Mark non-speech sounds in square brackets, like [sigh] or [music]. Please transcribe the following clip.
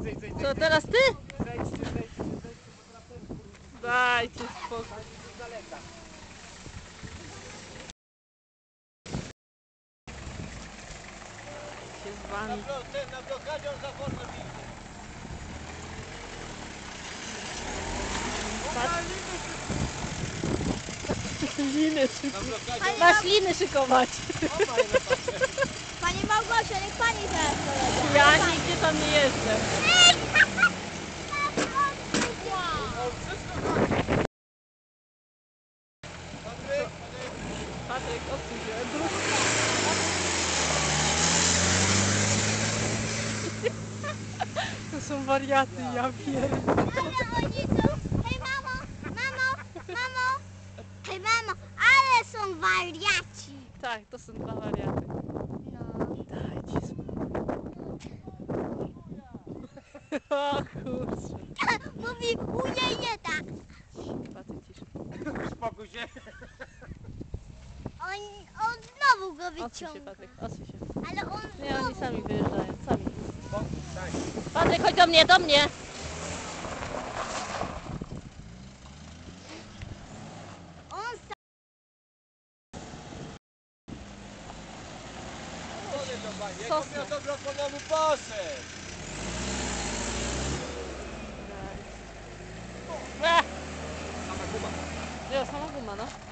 Co, teraz ty? Zejdźcie, zejdźcie, zejdźcie, bo teraz Dajcie spokój. z daleka. się z wami. Na blokadzie on za wolno bije. Liny szykować. Masz liny szykować. Pani Małgosia, niech pani teraz pojedzie. Ja nigdzie tam nie jestem. on wszystko chodzi. Patryk, Patryk, odsuń się. Brud. To są wariaty, ja pierdolę. Ale oni są... Hej mamo, mamo, mamo. Hej mamo, ale są wariaci. Tak, to są dwa wariaty. No. Dajcie spokój. O kurczę. [laughs] Mówi ujeje tak. Patryk ciszy. Spokój się. On, on znowu go Odsuń się wyciąga. Patryk, odsuń się. Ale on Nie, oni znowu... sami wyjeżdżają, sami. Chodź do mnie, do mnie! On miał blokował mu poszedł. Ja, sama guma, no.